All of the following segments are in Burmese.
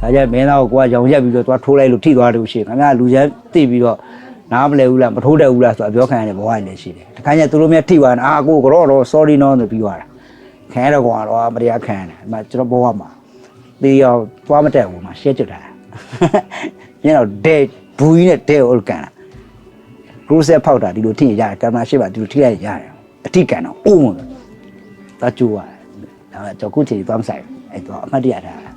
ဒါကြမင်းသားကိုကိုကရောင်ရက်ပြီးတော့သွားထိုးလိုက်လို့ထိသွားတယ်လို့ရှိရင်ခင်ဗျာလူချမ်းသိပြီးတော့နားမလဲဘူးလားမထိုးတတ်ဘူးလားဆိုတော့ပြောခံရတယ်ဘဝရည်လည်းရှိတယ်တခါကျသူတို့မြတ်ထိသွားတယ်အာကိုကတော့တော့ sorry နော်ဆိုပြီးသွားတာခံရတော့ကွာတော့မတရားခံရတယ်အမကျွန်တော်ဘဝမှာတေးရောသွားမတက်ဘူးမှာရှက်ကြတာညတော့ dead ဘူးကြီးနဲ့ dead ကိုကန်တာ cruise ဖောက်တာဒီလိုထိရင်ရတယ်ကင်မရာရှိပါဒီလိုထိရရင်ရတယ်အထိကန်တော့အိုးမလို့သွားကြိုးရတယ်ဒါပေမဲ့ကျွန်တော်ခုချိန်သွားမဆိုင်ဘူးအဲ့တော့အမှတ်တရထားတာ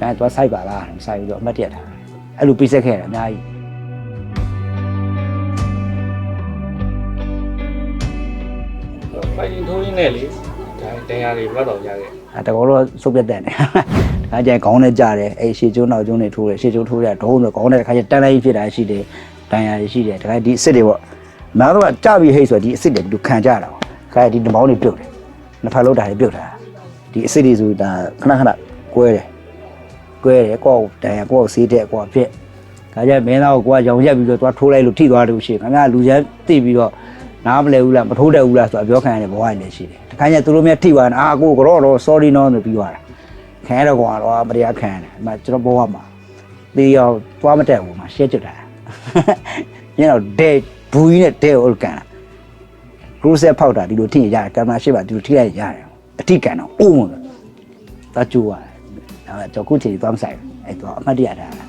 ဒါတော့ဆိုင်ပါလားမဆိုင်ဘူးတော့အမှတ်တရထားတာအဲ့လိုပြီးဆက်ခဲ့ရတာအများကြီးဖိုင်ရင်ထိုးရင်းနဲ့လေဒါတရားတွေဘယ်တော့ရခဲ့အဲတကောတော့စုပ်ပြတ်တဲ့နေဒါကြိုင်ခေါင်းနဲ့ကြတယ်အဲ့ရှေ့ကျုံးနောက်ကျုံးတွေထိုးတယ်ရှေ့ကျုံးထိုးရဒုံးဆိုခေါင်းနဲ့တစ်ခါကျတန်းလိုက်ဖြစ်တာရှိတယ်တန်ရာရှိတယ်တခါဒီအစ်စ်တွေပေါ့နားတော့ကြပြီဟိတ်ဆိုဒီအစ်စ်တွေဒီခံကြတာပေါ့ခါဒီနှမောင်းတွေပြုတ်တယ်နှစ်ဖက်လောက်တာတွေပြုတ်တာဒီအစ်စ်တွေဆိုဒါခဏခဏကွဲတယ် ကွဲတယ်ကိုယ့်တန်ရာကိုယ့်ဆေးတဲ့ကိုယ့်ဖြစ်ခါကျမင်းသားကိုကိုကရောင်ရက်ပြီးတော့သွားထိုးလိုက်လို့ထိသွားတယ်လို့ရှိရင်ခင်ဗျာလူချမ်းသိပြီးတော့နားမလဲဘူးလားမထိုးတတ်ဘူးလားဆိုတော့ပြောခံရတယ်ဘဝရည်လည်းရှိတယ်တခါကျသူတို့မြတ်ထိသွားတယ်အာကိုကတော့တော့ sorry နော်ဆိုပြီးသွားတာခံရတော့ကွာတော့မတရားခံရတယ်အမကျွန်တော်ဘဝမှာတေးရောသွားမတက်ဘူးမှာရှက်ကြတာညတော့ dead ဘူးကြီးနဲ့ dead ကိုကန်တာ cruise ဖောက်တာဒီလိုထိရင်ရတယ်ကင်မရာရှိပါဒီလိုထိရရင်ရတယ်အထိကန်တော့အိုးမလို့သွားကြိုးရတယ် ဒါပေမဲ့ကျွန်တော်ခုချိန်သွားမဆိုင်ဘူးအဲ့တော့အမှတ်တရထားတာဒါ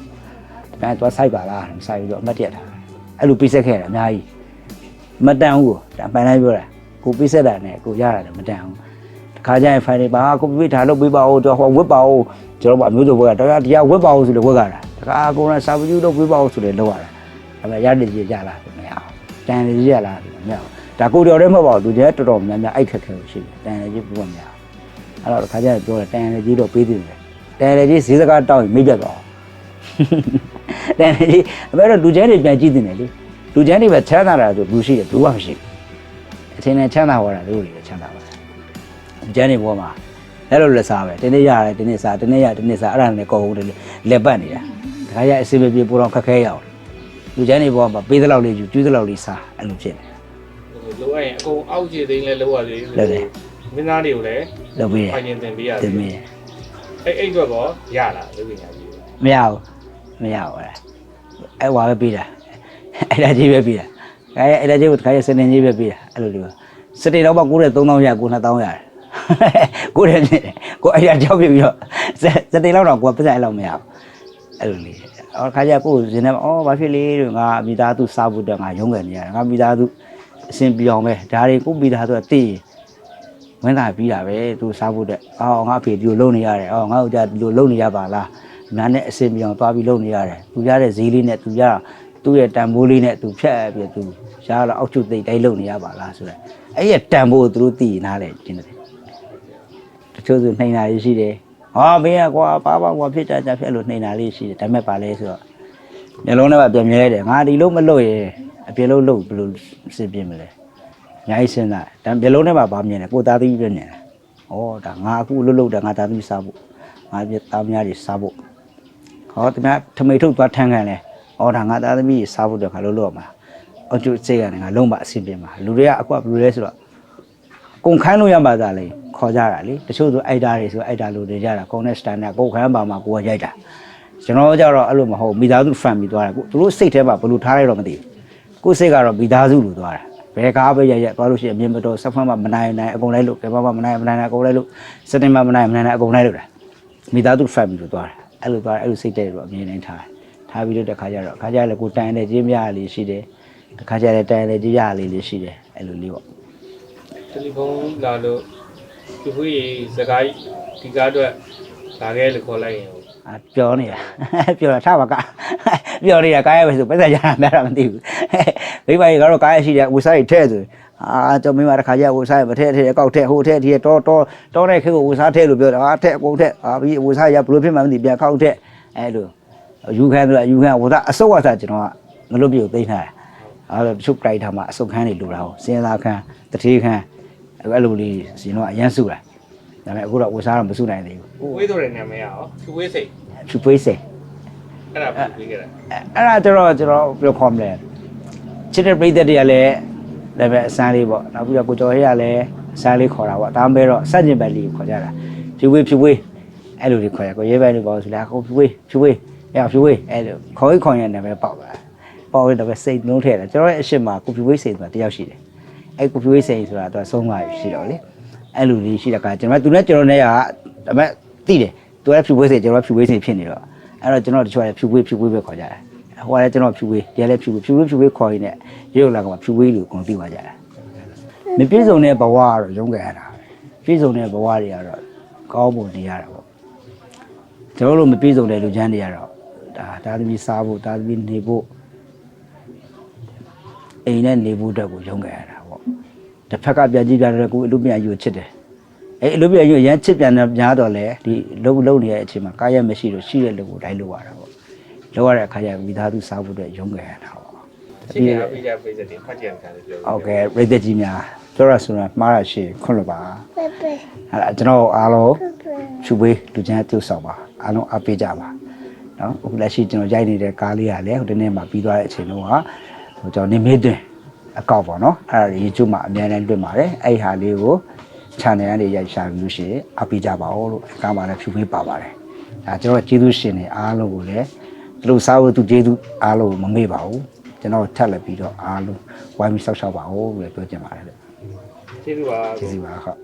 ပေမဲ့သွားဆိုင်ပါလားမဆိုင်ဘူးတော့အမှတ်တရထားတာအဲ့လိုပြီးဆက်ခဲ့ရတာအများကြီးမတန်ဘူးကိုဒါပန်တိုင်းပြောတာကိုပြီးဆက်တာနဲ့ကိုရတာလည်းမတန်ဘူးခါကြရင်ဖိုင်တွေပါကိုပြိထားလို့ပြပါဦးတော့ဟောဝက်ပါဦးကျွန်တော်တို့ကအမျိုးစုံဘက်ကတရားတရားဝက်ပါဦးဆိုလို့ဝက်ကတာတခါကိုယ်ကစာပကျူတော့ပြပါဦးဆိုလို့လောက်ရတာဒါပေမဲ့ရတဲ့ကြီးကြလားမရအောင်တန်လေးကြီးရလားမရအောင်ဒါကိုတော်လည်းမဟုတ်ပါဘူးသူကျဲတော်တော်များများအိုက်ခက်ခဲလို့ရှိတယ်တန်လေးကြီးပြမရအောင်အဲ့တော့ခါကြရင်ပြောတယ်တန်လေးကြီးတော့ပေးသေးတယ် တန်လေးကြီးဈေးစကားတောင်းရင်မိပြတ်သွားတန်လေးကြီးအမေတော့လူကျဲတွေပြန်ကြည့်တင်တယ်လေလူကျဲတွေပဲချမ်းသာတာဆိုလူရှိတယ်ဘူးမှမရှိဘူးအချင်းနဲ့ချမ်းသာသွားတာလူတွေပဲချမ်းသာပါကျန်းနေဘောမှာအဲ့လိုလက်စားပဲဒီနေ့ရတယ်ဒီနေ့စားဒီနေ့ရဒီနေ့စားအဲ့ဒါနဲ့ကောကုန်တယ်လက်ပတ်နေတာတခါရအစီမပြေပူတော့ခက်ခဲရအောင်လူကျန်းနေဘောမှာပေးသလောက်လေးယူကျွေးသလောက်လေးစားအဲ့လိုဖြစ်နေလိုအပ်ရင်အကုန်အောက်ခြေသိမ်းလဲလိုရသေးလက်တယ်မင်းသားတွေကိုလည်းလုပ်ပြီးဖိုင်ရင်တင်ပေးရတသေးမင်း အဲ့အဲ့အတွက်ကောရလားလူပညာကြီးမရဘူးမရဘူးအဲ့ဝါပဲပြီးတာအဲ့ဒါကြီးပဲပြီးတာအဲ့အဲ့ဒါကြီးကိုတခါရစနေကြီးပဲပြီးတာအဲ့လိုလိုစတေတော့မှကိုယ်တဲ့3000ရကို2000ရတယ်ကိုယ်တဲ့ကိုအဲ့ဒါကြောက်ပြပြီးတော့စတေလောက်တော့ကိုယ်ပတ်စံအဲ့လောက်မရဘူးအဲ့လိုလေးအော်ခါကျကိုယ်ဇင်းနဲ့အော်ဘာဖြစ်လေးလို့ငါမိသားစုစားဖို့တော့ငါရုံးကန်နေရတယ်ငါမိသားစုအစဉ်ပြောင်းပဲဒါတွေကိုမိသားစုကတည် ဝင်လာပြီးတာပဲသူစားဖို့တဲ့အော်ငါအဖေဒီလိုလုပ်နေရတယ်အော်ငါ့ဦးကြဒီလိုလုပ်နေရပါလားနားနဲ့အစဉ်ပြောင်းသွားပြီးလုပ်နေရတယ်သူရတဲ့ဈေးလေးနဲ့သူရသူ့ရဲ့တန်ဖိုးလေးနဲ့သူဖြတ်ပြီးသူရတော့အောက်ချုပ်သိတိုင်းလုပ်နေရပါလားဆိုတော့အဲ့ရဲ့တန်ဖိုးကိုသူတို့သိနားလေကျင်းတယ်တချို့ဆိုနှိမ်တာလေးရှိတယ်။ဟာမင်းကကွာပါပါကွာဖြစ်ကြကြဖြစ်လို့နှိမ်တာလေးရှိတယ်။ဒါပေမဲ့ပါလဲဆိုတော့မျိုးလုံးထဲမှာပြန်မြဲလိုက်တယ်။ငါဒီလုံးမလို့ရအပြင်လုံးလို့ဘယ်လိုစစ်ပြင်းမလဲ။ အများကြီးစဉ်းစားတယ်။ဒါမျိုးလုံးထဲမှာဗာမြင်တယ်ကိုသားသမီးပြမြင်တယ်။ဩဒါငါအခုလှုပ်လှုပ်တာငါသားသမီးစားဖို့ငါပြသားမယားတွေစားဖို့ဟောတမထမိတ်ထုတ်သွားထန်းခံလဲ။ဩဒါငါသားသမီးတွေစားဖို့တော့ငါလှုပ်လှုပ်ရမှာ။အကျိုးစိတ်ကနေငါလုံးမအဆင်ပြေမှာ။လူတွေကအခုကဘယ်လိုလဲဆိုတော့ကုန်ခိုင်းလို့ရမှာသာလေခေါ်ကြတာလေတချို့ဆိုအိုက်တာတွေဆိုအိုက်တာလိုနေကြတာကုန်တဲ့စတန်ဒတ်ကုန်ခိုင်းပါမှာကိုယ်ကရိုက်တာကျွန်တော်တို့ကြတော့အဲ့လိုမဟုတ်မိသားစုဖန်ပြီးသွားတာကိုသူတို့စိတ်ထဲမှာဘယ်လိုထားလိုက်တော့မသိဘူးကိုယ်စိတ်ကတော့မိသားစုလိုသွားတာ ဘယ်ကားပဲရိုက်ရိုက်သွားလို့ရှိရင်အမြင်မတော်ဆက်ဖမ်းမှမနိုင်နိုင်အကုန်လိုက်လို့ကဲပါမှမနိုင်မနိုင်နိုင်အကုန်လိုက်လို့စတင်မှမနိုင်မနိုင်နိုင်အကုန်လိုက်လို့တာမိသားစုဖန်ပြီးလို့သွားတာအဲ့လိုသွားအဲ့လိုစိတ်တဲ့တော့အမြင်တိုင်းထားထားပြီးတော့တစ်ခါကျတော့အခါကျလည်းကိုတန်တဲ့ကြီးမြလေးရှိတယ်တစ်ခါကျလည်းတန်တဲ့ကြီးရလေးလေးရှိတယ်အဲ့လိုလေးပေါ့တယ်လီဖုန်းလာလို့သူဖွေးစကားဒီကားအတွက်လာခဲ့လို့ခေါ်လိုက်ရင်အာပြောနေတာပြောတာထားပါက ပြောနေတာကားရပဲဆိုပတ်သက်ကြတာများတာမသိဘူးမိဘကြီးကတော့ကားရရှိတယ်ဝစားကြီးထဲဆိုအာကျွန်မမိမတစ်ခါကျဝစားမထဲထဲကောက်ထဲဟိုထဲဒီတော့တော့တော့တဲ့ခေကိုဝစားထဲလို့ပြောတာအာထဲအကုန်ထဲအာပြီးဝစားရဘလို့ဖြစ်မှမသိပြန်ကောက်ထဲအဲလိုယူခန်းဆိုယူခန်းဝစားအစုပ်ဝစားကျွန်တော်ကမလုပ်ပြဘူးသိထားတယ်အဲချုပ်ကြိုက်ထားမှာအစုပ်ခန်းတွေလိုတာဟောစင်စားခန်းတထေးခန်းအဲ့လိုလေးရှင်တော့အရန်စုတာဒါပေမဲ့အခုတော့ဝစားတော့မစုနိုင်သေးဘူးဘူးဝေးဆိုတဲ့နာမည်ရောသူဝေးစိတ်ဖြူပွေးစေ အဲ့ဒါပြီးပြီးခဲ့တာအဲ့အဲ့ဒါကျတော့ကျွန်တော်ဘယ်လိုခေါ်မလဲချစ်တဲ့ပြည်သက်တွေကလည်းလည်းပဲအစမ်းလေးပေါ့နောက်ပြီးတော့ကိုကျော်ဟေးကလည်းအစမ်းလေးခေါ်တာပေါ့ဒါမှမဟုတ်တော့စัจကျင်ဘက်လေးကိုခေါ်ကြတာဖြူဝေးဖြူဝေးအဲ့လိုတွေခေါ်ရကိုရဲဘက်တွေပေါ့ဆိုလားကိုဖြူဝေးဖြူဝေးအဲ့ဖြူဝေးအဲ့လိုခေါ်ရခေါ်ရနာမည်ပေါက်လာပေါက်ရတော့စိတ်နှုံးထဲတယ်ကျွန်တော်ရဲ့အရှိမကိုဖြူဝေးစိတ်ဆိုတာတယောက်ရှိတယ်အဲ့ကိုဖြူဝေးစိတ်ဆိုတာသူကဆုံးသွားပြီရှိတော့လေအဲ့လိုလေးရှိတဲ့ကကျွန်တော်သူနဲ့ကျွန်တော်နဲ့ကဒါပေမဲ့တိတယ်သူကဖြူဝေးစိတ်ကျွန်တော်ကဖြူဝေးစိတ်ဖြစ်နေတော့ အဲ့တော့ကျွန်တော်တချို့ကဖြူဝေးဖြူဝေးပဲခေါ်ကြတယ်ဟိုကလည်းကျွန်တော်ဖြူဝေးဒီကလည်းဖြူဝေးဖြူဝေးဖြူဝေးခေါ်ရင်းနဲ့ရုပ်လာကမှဖြူဝေးလို့ကိုပြီးသွားကြတယ်မပြည့်စုံတဲ့ဘဝကတော့ရုန်းကန်ရတာပြည့်စုံတဲ့ဘဝတွေကတော့ကောင်းဖို့နေရတာပေါ့ကျွန်တော်တို့မပြေဆုံးတဲ့လူချမ်းတွေကတော့ဒါတာသမီစားဖို့တာသမီနေဖို့အိမ်နဲ့နေဖို့အတွက်ကိုရုန်းကန်ရတာပေါ့တစ်ဖက်ကပြန်ကြည့်ကြတယ်ကိုအလုပ်ပြန်ယူချစ်တယ် အဲအလုပ်ပြန်ယူရမ်းချစ်ပြန်တယ်များတော့လေဒီလုံးလုံးနေတဲ့အချိန်မှာကားရမရှိလို့ရှိတဲ့လူကိုတိုင်းလုပ်ရတာပေါ့လုပ်ရတဲ့အခါကျမိသားစုစားဖို့အတွက်ရုန်းကန်ရတာပေါ့ရှိနေအပိကြပိစတဲ့ဖတ်ကြံခံတယ်ပြောဟုတ်ကဲ့ရိတ်သက်ကြီးများပြောရဆိုရင်မှားရရှိခွင့်လွှတ်ပါအဲ့ဒါကျွန်တော်အားလုံးဖြူပေးလူချမ်းပြုတ်ဆောင်ပါအားလုံးအားပေးကြပါနော်အခုလက်ရှိကျွန်တော်ရိုက်နေတဲ့ကားလေးကလည်းဟိုတနေ့မှပြီးသွားတဲ့အချိန်တုန်းကဟိုကျွန်တော်နေမေးတွင်အကောက်ပေါ့နော်အဲ့ဒါ YouTube မှာအများနဲ့တွေ့ပါတယ်အဲ့ဒီဟာလေးကို channel ကနေရိုက်ရှာပြီးလို့ရှိရင်အားပေးကြပါဦးလို့အကမ်းပါလည်းဖြူပေးပါပါတယ်ဒါကျွန်တော်ကျေးဇူးရှင်တွေအားလုံးကိုလည်းသူတို့စားဖို့သူကျေးဇူးအားလုံးကိုမမေ့ပါဘူးကျွန်တော်ထပ်လက်ပြီးတော့အားလုံးဝိုင်းပြီးဆောက်ရှောက်ပါဦးလို့ပြောချင်ပါတယ်လေကျေးဇူးပါကျေးဇူးပါဟုတ်